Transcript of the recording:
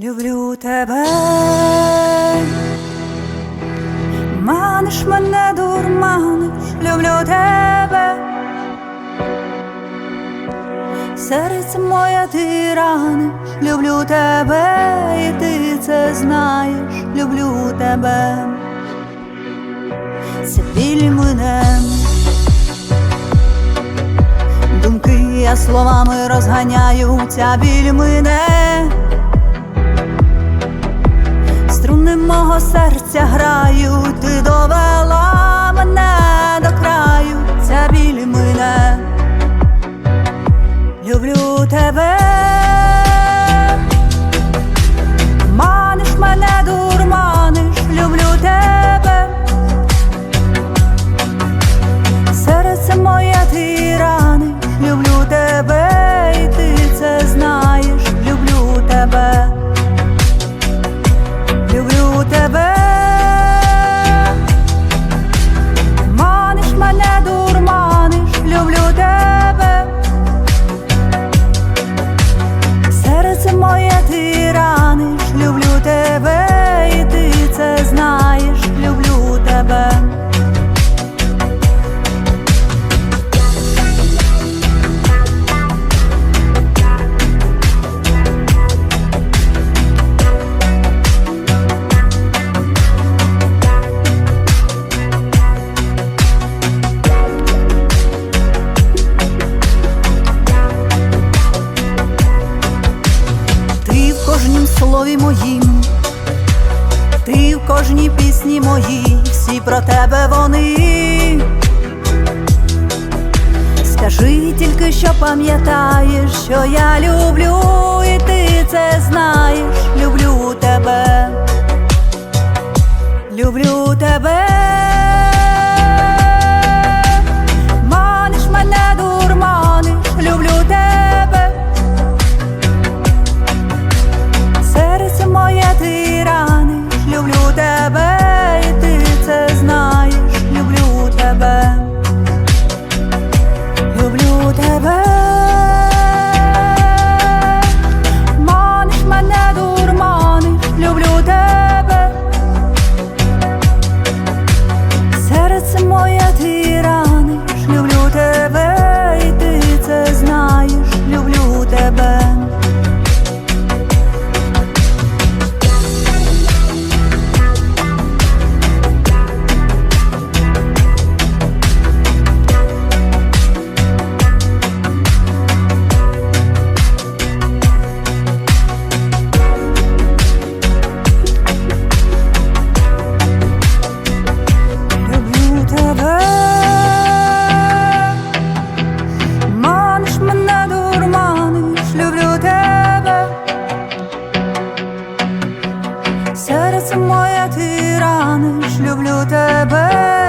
Люблю тебе, маниш мене, дурманиш, люблю тебе, серце моє ти раниш, люблю тебе, і ти це знаєш, люблю тебе, це біль мене. Думки я словами розганяю, ця біль мене. Серця грають, ти довела слові моїм, ти в кожній пісні моїй, всі про тебе вони. Скажи тільки, що пам'ятаєш, що я люблю, і ти це знаєш, люблю тебе, люблю тебе. це моя. серце моє ти раниш, люблю тебе.